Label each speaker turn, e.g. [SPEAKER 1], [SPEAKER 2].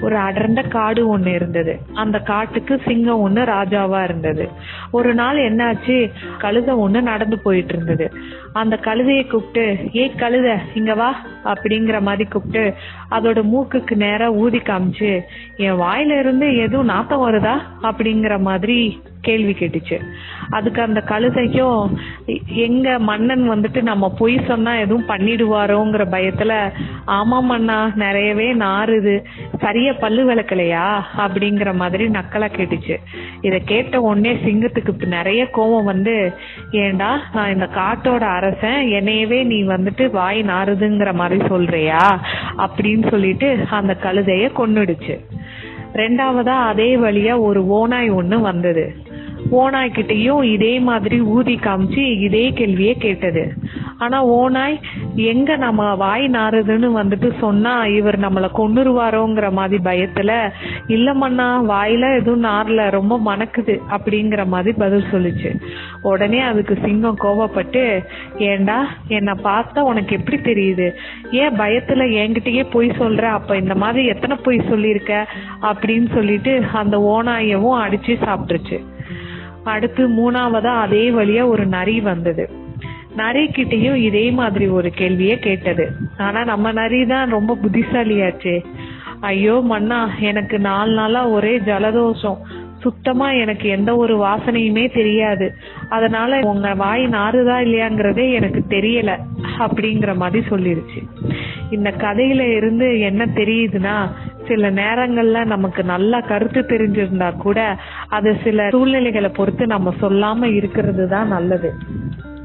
[SPEAKER 1] ஒரு அடர்ந்த காடு ஒன்று இருந்தது. அந்த காட்டுக்கு சிங்கம் ஒன்று ராஜாவா இருந்தது. ஒரு நாள் என்னாச்சு? கழுத ஒன்று நடந்து போயிட்டு இருந்தது. அந்த கழுதையை கூப்பிட்டு ஏய் கழுத இங்க வா அப்படிங்கிற மாதிரி கூப்பிட்டு அதோட மூக்குக்கு நேரா ஊதி காமிச்சு என் வாயில இருந்து எதுவும் நாத்தம் வருதா? அப்படிங்கிற மாதிரி கேள்வி கேட்டுச்சு. அதுக்கு அந்த கழுதைக்கும் எங்க மன்னன் வந்துட்டு நம்ம பொய் சொன்னா எதுவும் பண்ணிடுவாரோங்கிற பயத்துல ஆமா மன்னா நிறையவே நாறுது. சரியா பல்லு விளக்கலையா? அப்படிங்கிற மாதிரி நக்கலா கேட்டுச்சு. இத கேட்ட உடனே சிங்கத்துக்கு நிறைய கோபம் வந்து ஏண்டா நான் இந்த காட்டோட அரசன் என்னையவே நீ வந்துட்டு வாய் நாறுதுங்கிற மாதிரி சொல்றியா? அப்படின்னு சொல்லிட்டு அந்த கழுதைய கொன்னுடுச்சு. ரெண்டாவதா அதே வழியா ஒரு ஓநாய் ஒண்ணு வந்தது. ஓநாய்கிட்டயும் இதே மாதிரி ஊதி காமிச்சு இதே கேள்வியே கேட்டது. ஆனா ஓநாய் எங்க நம்ம வாய் நாறுதுன்னு வந்துட்டு சொன்னா இவர் நம்மள கொண்டுருவாரோங்கிற மாதிரி பயத்துல இல்லம்மண்ணா வாயில எதுவும் நாரல ரொம்ப மணக்குது அப்படிங்கிற மாதிரி பதில் சொல்லுச்சு. உடனே அதுக்கு சிங்கம் கோவப்பட்டு ஏண்டா என்னை பார்த்தா உனக்கு எப்படி தெரியுது? ஏன் பயத்துல என்கிட்டயே பொய் சொல்ற? அப்ப இந்த மாதிரி எத்தனை பொய் சொல்லியிருக்க? அப்படின்னு சொல்லிட்டு அந்த ஓநாயவும் அடிச்சு சாப்பிட்டுருச்சு. அடுத்து மூணாவதா அதே வழியா ஒரு நரி வந்தது. நரி கிட்டயும் இதே மாதிரி ஒரு கேள்வியே கேட்டது. ஆனா நம்ம நரி தான் ரொம்ப புத்திசாலியாச்சே. ஐயோ மன்னா எனக்கு நாலு நாளா ஒரே ஜலதோஷம். சுத்தமா எனக்கு எந்த ஒரு வாசனையுமே தெரியாது. அதனால உங்க வாய் நாறுதா இல்லையாங்கிறதே எனக்கு தெரியல அப்படிங்கிற மாதிரி சொல்லிருச்சு. இந்த கதையில இருந்து என்ன தெரியுதுன்னா சில நேரங்கள்ல நமக்கு நல்லா கருத்து தெரிஞ்சிருந்தா கூட அது சில சூழ்நிலைகளை பொறுத்து நம்ம சொல்லாம இருக்கிறது தான் நல்லது.